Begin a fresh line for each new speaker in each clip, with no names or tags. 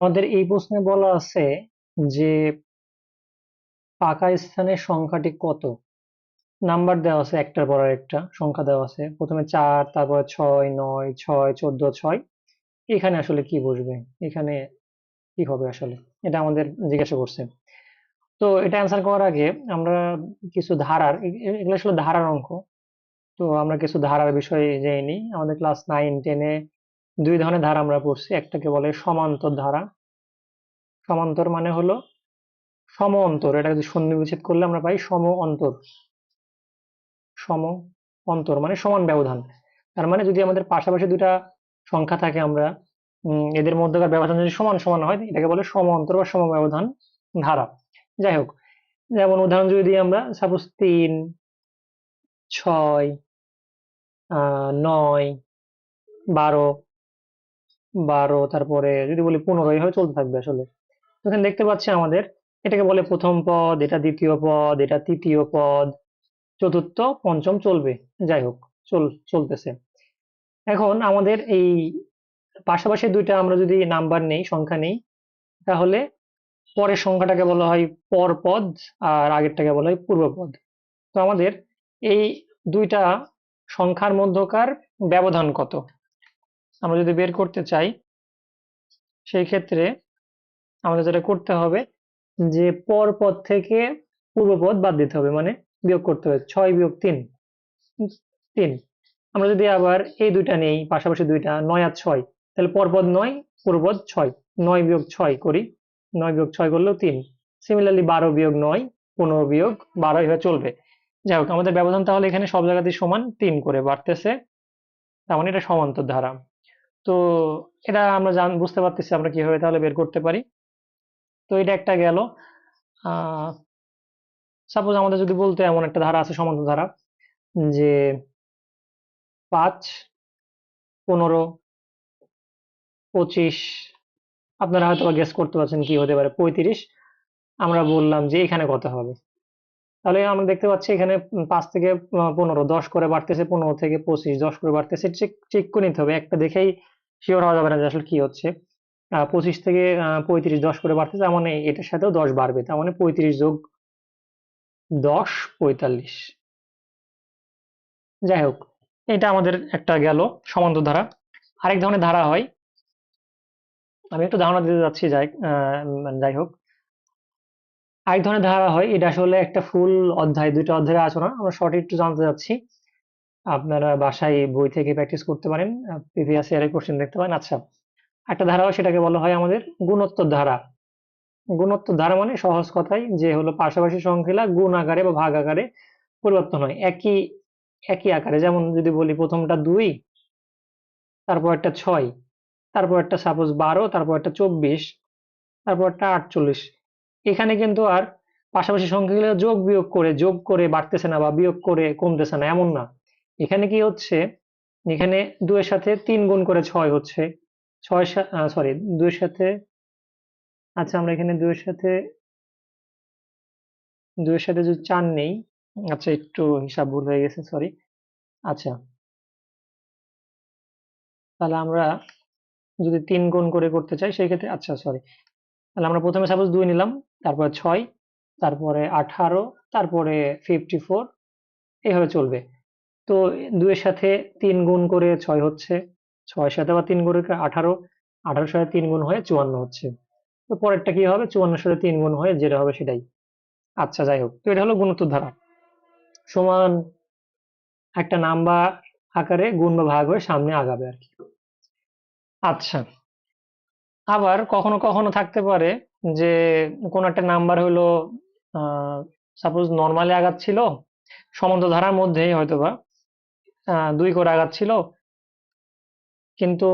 আমাদের এই প্রশ্নে বলা আছে যে ফাঁকা স্থানের সংখ্যাটি কত? নাম্বার দেওয়া আছে একটার পর একটা সংখ্যা দেওয়া আছে। প্রথমে চার, তারপরে ছয়, নয়, ছয়, চোদ্দ, ছয়। এখানে আসলে কি বসবে? এখানে কি হবে আসলে? এটা আমাদের জিজ্ঞাসা করছে। তো এটা অ্যান্সার করার আগে আমরা কিছু ধারার এগুলো আসলে ধারার অঙ্ক। তো আমরা কিছু ধারার বিষয়ে জেনে নিই। আমাদের ক্লাস নাইন টেনে দুই ধরনের ধারা আমরা পড়ছি। একটাকে বলে সমান্তর ধারা। সমান্তর মানে হলো সম অন্তর। এটা যদি সন্ধি করলে আমরা পাই সম অন্তর। সম অন্তর মানে সমান ব্যবধান। তার মানে যদি আমাদের পাশাপাশি দুটা সংখ্যা থাকে আমরা এদের মধ্যকার ব্যবধান যদি সমান সমান হয়, এটাকে বলে সম অন্তর বা সম ব্যবধান ধারা। যাই হোক, যেমন উদাহরণ যদি আমরা সাপোজ তিন, ছয় নয়, বারো বারো, তারপরে যদি বলি পনেরো এইভাবে চলতে থাকবে আসলে। এখানে দেখতে পাচ্ছি আমাদের, এটাকে বলে প্রথম পদ, এটা দ্বিতীয় পদ, এটা তৃতীয় পদ, চতুর্থ, পঞ্চম চলবে। যাই হোক, চল, চলতেছে। এখন আমাদের এই পাশাপাশি দুইটা আমরা যদি নাম্বার নেই, সংখ্যা নেই, তাহলে পরের সংখ্যাটাকে বলা হয় পরপদ আর আগেরটাকে বলা হয় পূর্বপদ তো আমাদের এই দুইটা সংখ্যার মধ্যকার ব্যবধান কত? আমরা যদি বের করতে চাই, সেই ক্ষেত্রে আমাদের যেটা করতে হবে যে পরপদ থেকে পূর্বপদ বাদ দিতে হবে মানে বিয়োগ করতে হবে, ছয় বিয়োগ তিন তিন। আমরা যদি আবার এই দুইটা নেই, পাশাপাশি দুইটা, নয় আর ছয়, তাহলে পরপদ নয়, পূর্বপদ ছয়, নয় বিয়োগ ছয় করি, নয় বিয়োগ ছয় করলেও তিন। সিমিলারলি বারো বিয়োগ নয়, পনেরো বিয়োগ বারো, এভাবে চলবে। যাই হোক, আমাদের ব্যবধান তাহলে এখানে সব জায়গাতেই সমান, তিন করে বাড়তেছে। তার মানে এটা সমান্তর ধারা। তো এটা আমরা জান, বুঝতে পারতেছি আমরা কীভাবে তাহলে বের করতে পারি। তো এটা একটা গেল। সাপোজ আমাদের যদি বলতে এমন একটা ধারা আছে সমান্তর ধারা, যে পাঁচ, পনেরো, পঁচিশ, আপনারা হয়তো গেস করতে পারছেন কি হতে পারে, পঁয়ত্রিশ, আমরা বললাম যে এখানে কত হবে। তাহলে আমরা দেখতে পাচ্ছি এখানে পাঁচ থেকে পনেরো, দশ করে বাড়তেছে, পনেরো থেকে পঁচিশ, দশ করে বাড়তেছে, চেক চেক করে নিতে হবে। একটা দেখেই শিওর হওয়া যাবে না যে আসলে কি হচ্ছে। পঁচিশ থেকে পঁয়ত্রিশ, দশ করে বাড়তেছে, তার মানে এটার সাথেও দশ বাড়বে, তার মানে পঁয়ত্রিশ যোগ দশ, পঁয়তাল্লিশ। যাই হোক, এটা আমাদের একটা গেল সমান্তর ধারা। আরেক ধরনের ধারা হয়, আমি একটু ধারণা দিতে যাচ্ছি, যাই যাই হোক। আরেক ধরনের ধারা হয়, এটা আসলে একটা ফুল অধ্যায়, দুইটা অধ্যায়ের আলোচনা, আমরা শর্ট একটু জানতে যাচ্ছি আপনারা বাসায় বই থেকে প্র্যাকটিস করতে পারেন প্রিভিয়াস ইয়ারের কোশ্চেন দেখতে পারেন। আচ্ছা একটা ধারা সেটাকে বলা হয় আমাদের গুণোত্তর ধারা। গুণোত্তর ধারা মানে সহজ কথাই যে হলো পাশাপাশি সংখ্যা গুণ আকারে বা ভাগ আকারে পরিবর্তন হয়। একই একই আকারে, যেমন যদি বলি প্রথমটা দুই, তারপর একটা ছয়, তারপর একটা সাপোজ বারো, তারপর একটা চব্বিশ, তারপর একটা আটচল্লিশ। এখানে কিন্তু আর পাশাপাশি সংখ্যাগুলো যোগ বিয়োগ করে, যোগ করে বাড়তেছে না বা বিয়োগ করে কমতেছে না, এমন না। এখানে কি হচ্ছে? এখানে দুইয়ের সাথে তিন গুণ করে ছয় হচ্ছে। ছয় সরি দুইয়ের সাথে আচ্ছা আমরা এখানে দুইয়ের সাথে দুইয়ের সাথে যদি চার নেই আচ্ছা একটু হিসাব ভুল হয়ে গেছে সরি আচ্ছা তাহলে আমরা যদি তিন গুণ করে করতে চাই, সেই ক্ষেত্রে আচ্ছা সরি তাহলে আমরা প্রথমে সাপোজ দুই নিলাম তারপরে ছয়, তারপরে আঠারো, তারপরে ফিফটি ফোর এইভাবে চলবে। তো দুইয়ের সাথে তিন গুণ করে ছয় হচ্ছে, ছয়ের সাথে আবার তিন গুণ করে আঠারো, আঠারোর সাথে তিন গুণ হয়ে চুয়ান্ন হচ্ছে। তো পরেরটা কি হবে? চুয়ান্নর সাথে তিন গুণ হয়ে যেটা হবে সেটাই। আচ্ছা যাই হোক, তো এটা হলো গুণোত্তর ধারা। সমান একটা নাম্বার আকারে গুণ বা ভাগ হয়ে সামনে আগাবে আর কি। আচ্ছা আবার কখনো কখনো থাকতে পারে যে কোন একটা নাম্বার হলো সাপোজ নর্মালি আগাচ্ছিল সমান্তর ধারার মধ্যেই হয়তোবা আহ, দুই করে আগাচ্ছিল কিন্তু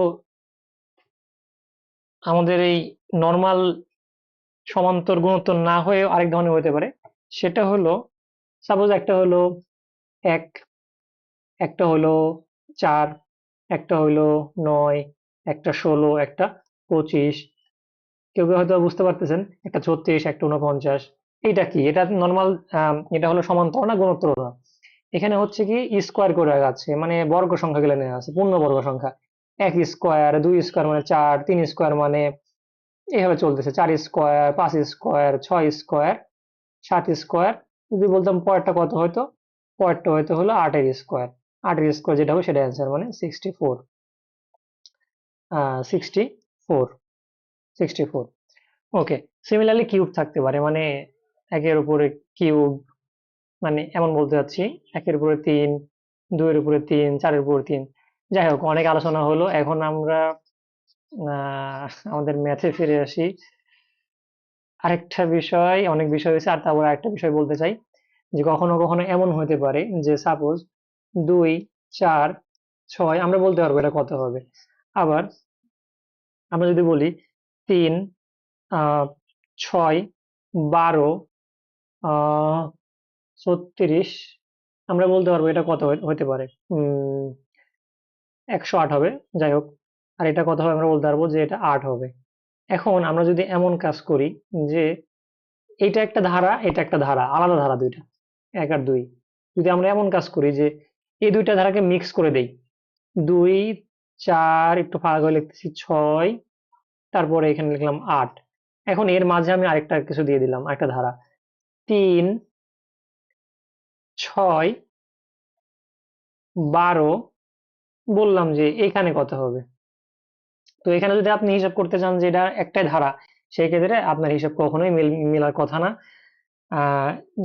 আমাদের এই নর্মাল সমান্তর গুণোত্তর না হয়ে আরেক ধরনের হতে পারে। সেটা হলো সাপোজ একটা হলো এক একটা হলো চার একটা হলো নয় একটা ষোলো একটা পঁচিশ। কেউ কেউ হয়তো বুঝতে পারতেছেন, একটা ছত্রিশ, একটা উনপঞ্চাশ এইটা কি? এটা নর্মাল এটা হলো সমান্তর না গুণোত্তর না এখানে হচ্ছে কি স্কোয়ার করে আছে মানে বর্গ সংখ্যা গুলো নেওয়া আছে, পূর্ণ বর্গ সংখ্যা। এক স্কোয়ার দুই স্কোয়ার মানে চার, তিন স্কোয়ার মানে এইভাবে চলতেছে, চার স্কোয়ার পাঁচ স্কোয়ার ছয় স্কোয়ার সাত স্কোয়ার যদি বলতাম পরেরটা কত হয়তো? পরেরটা হয়তো হলো আটের স্কোয়ার আটের স্কোয়ার যেটা হবে সেটা অ্যান্সার মানে sixty four sixty four sixty four okay similarly cube থাকতে পারে মানে একের উপরে কিউব মানে এমন বলতে চাচ্ছি একের উপরে তিন, দুইয়ের উপরে তিন, চারের উপরে তিন। যাই হোক, অনেক আলোচনা হলো। এখন আমরা আমাদের ম্যাথে ফিরে আসি। আরেকটা বিষয়, অনেক বিষয় হয়েছে, আর তারপর আরেকটা বিষয় বলতে চাই, যে কখনো কখনো এমন হতে পারে যে সাপোজ দুই, চার, ছয়, আমরা বলতে পারব এটা কত হবে। আবার আমরা যদি বলি তিন ছয়, বারো ছত্রিশ, আমরা বলতে পারব এটা কত হতে- পারে? একশো আট হবে, যাই হোক। আর এটা কত হবে আমরা বলতে পারব যে এটা আট হবে। এখন আমরা যদি এমন কাজ করি যে এটা একটা ধারা, এটা একটা ধারা, আলাদা ধারা দুইটা, এক আর দুই। যদি আমরা এমন কাজ করি যে এই দুইটা ধারাকে মিক্স করে দেই, দুই চার, একটু ফাঁকা করে লিখতেছি ছয়, তারপরে এখানে লিখলাম আট। এখন এর মাঝে আমি আরেকটা কিছু দিয়ে দিলাম, আরেকটা ধারা। তিন, ছয়, বারো, বললাম যে এখানে কত হবে? তো এখানে যদি আপনি হিসাব করতে চান যে এটা একটাই ধারা সেই ক্ষেত্রে আপনার হিসাব কখনোই মিল, মিলার কথা না।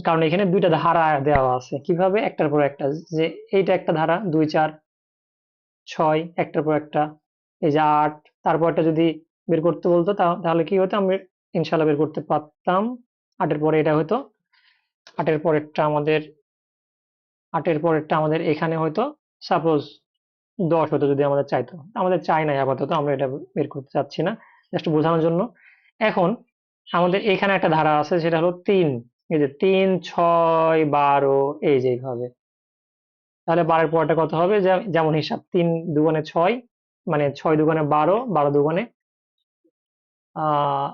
কারণ এখানে দুইটা ধারা দেওয়া আছে। কীভাবে? একটার পর একটা, যে এইটা একটা ধারা, দুই, চার ছয়, একটার পর একটা। এই যে আট, তারপর একটা যদি বের করতে বলতো তাহলে কি হতো? আমি ইনশাল্লাহ বের করতে পারতাম। আটের পরে এটা হতো। আটের পরেরটা আমাদের, আটের পরেরটা আমাদের এখানে হয়তো সাপোজ দশ হতো যদি আমাদের চাইতো। আমাদের চাই নাই আপাতত, আমরা এটা বের করতে চাচ্ছি না জাস্ট বোঝানোর জন্য। এখন আমাদের এখানে একটা ধারা আছে, সেটা হলো তিন। এই যে তিন, ছয়, বারো, এই যে এইভাবে। তাহলে বারের পরটা কত হবে? যেমন হিসাব, তিন দুগুণে ছয় মানে ছয় দুগুণে বারো বারো দুগুণে আহ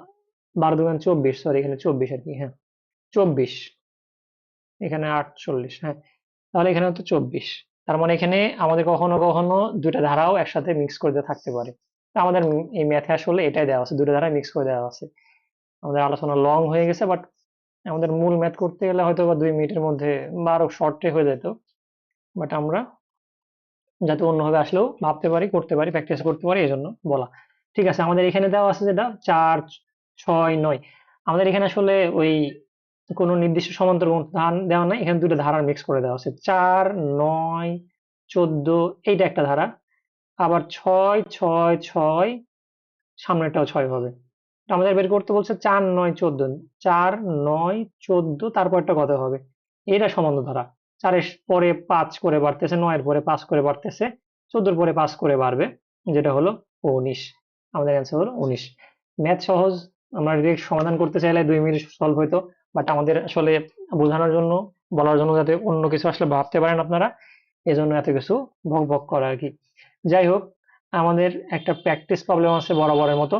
বারো দুগুণে চব্বিশ সরি এখানে চব্বিশ আর কি হ্যাঁ চব্বিশ। এখানে আটচল্লিশ হ্যাঁ তাহলে এখানে হতো চব্বিশ। তার মানে এখানে আমাদের কখনো কখনো দুটা ধারাও একসাথে মিক্স করে থাকতে পারে। আমাদের এই ম্যাথে আসলে এটাই দেওয়া আছে দুটো ধারা মিক্স করে দেওয়া আছে। আমাদের আলোচনা লং হয়ে গেছে বাট আমাদের মূল ম্যাথ করতে গেলে হয়তো বা দুই মিনিটের মধ্যে বা আরও শর্টে হয়ে যেত। বাট আমরা যাতে অন্যভাবে আসলেও ভাবতে পারি, করতে পারি প্র্যাকটিস করতে পারি এই জন্য বলা। ঠিক আছে, আমাদের এখানে দেওয়া আছে যেটা চার, ছয়, নয়। আমাদের এখানে আসলে ওই কোনো নির্দিষ্ট সমান্তর ধান দেওয়া নাই, এখানে দুটো ধারা মিক্স করে দেওয়া আছে। চার, নয়, চোদ্দ, এইটা একটা ধারা। আবার ছয় ছয় ছয়, সামনেরটাও ছয় হবে। আমাদের বের করতে বলছে চার, নয়, চোদ্দ। চার, নয়, চোদ্দ তারপর একটা কথা হবে? এটা সমান্তর ধারা। চারের পরে পাঁচ করে বাড়তেছে, নয়ের পরে পাঁচ করে বাড়তেছে, চোদ্দোর পরে পাঁচ করে বাড়বে, যেটা হলো উনিশ। আমাদের অ্যান্সার হলো উনিশ। ম্যাথ সহজ, আমরা ডিরেক্ট সমাধান করতে চাইলে দুই মিনিট সলভ হইতো বাট আমাদের আসলে বোঝানোর জন্য, বলার জন্য যাতে অন্য কিছু আসলে ভাবতে পারেন আপনারা, এজন্য এত কিছু ভক ভক করা আর কি। যাই হোক, আমাদের একটা প্র্যাকটিস প্রবলেম আছে বরাবরের মতো।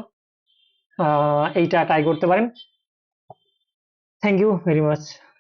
এইটা ট্রাই করতে পারেন। Thank you very much